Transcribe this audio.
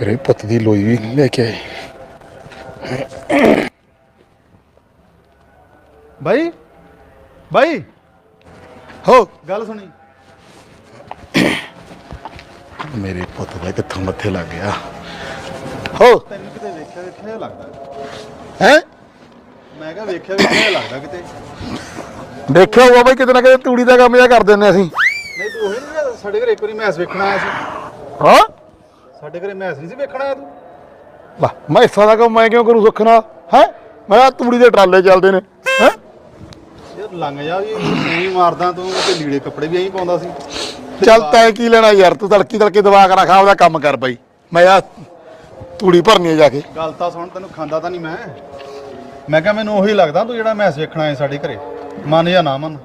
ਮੇਰੇ ਪੁੱਤ ਦੀ ਲੋਈ ਵੀ ਲੈ ਕੇ ਆਏ। ਭਾਈ ਭਾਈ ਹੋ ਗੱਲ ਸੁਣੀ। ਮੇਰੇ ਪੁੱਤ ਦਾ ਕਿੱਥੋਂ ਮੱਥੇ ਲੱਗ ਗਿਆ। ਹੋ। ਤੈਨੂੰ ਕਿਤੇ ਵੇਖਿਆ ਵੇਖਿਆ ਲੱਗਦਾ? ਹੈ? ਮੈਂ ਕਿਹਾ ਵੇਖਿਆ ਵੇਖਿਆ ਲੱਗਦਾ ਕਿਤੇ? ਦੇਖਿਆ ਹੋਊਗਾ ਬਈ ਕਿਤੇ ਨਾ ਕਿਤੇ ਤੂੜੀ ਦਾ ਕੰਮ ਜਿਹਾ ਕਰ ਦਿੰਨੇ ਅਸੀਂ। ਨਹੀਂ ਤੂੰ ਉਹੀ ਨਹੀਂ ਸਾਡੇ ਘਰੇ ਇੱਕ ਵਾਰੀ ਮੈਚ ਵੇਖਣ ਆਇਆ ਸੀ। ਹਾਂ? ਸਾਡੇ ਘਰੇ ਮੈਚ ਨਹੀਂ ਸੀ ਵੇਖਣ ਆਇਆ ਤੂੰ। ਲਾ ਮੈਂ ਇਸਾ ਦਾ ਕੰਮ ਮੈਂ ਕਿਉਂ ਕਰੂੰ ਸੁੱਖਣਾ ਹੈ? ਮੈਂ ਤੂੜੀ ਦੇ ਟਰਾਲੇ ਚੱਲਦੇ ਨੇ। ਹੈ? ਯਾਰ ਲੰਘ ਜਾ ਵੀ ਨਹੀਂ ਮਾਰਦਾ ਤੂੰ ਤੇ ਲੀੜੇ ਕੱਪੜੇ ਵੀ ਐਂ ਪਾਉਂਦਾ ਸੀ। ਚੱਲ ਤੈਂ ਕੀ ਲੈਣਾ ਯਾਰ ਤੂੰ ਤੜਕੀ ਤੜਕੀ ਦਵਾ ਕੇ ਰੱਖਾ ਉਹਦਾ ਕੰਮ ਕਰ ਬਈ। ਮੈਂ ਆ ਤੂੜੀ ਭਰਨੀ ਆ ਜਾ ਕੇ। ਗੱਲ ਤਾਂ ਸੁਣ ਤੈਨੂੰ ਖਾਂਦਾ ਤਾਂ ਨਹੀਂ ਮੈਂ। ਮੈਂ ਕਿਹਾ ਮੈਨੂੰ ਉਹੀ ਲੱਗਦਾ ਤੂੰ ਜਿਹੜਾ ਮੈਚ ਵੇਖਣ ਆਇਆ ਸਾਡੇ ਘਰੇ। ਮੰਨ ਜਾਂ ਨਾ ਮੰਨ।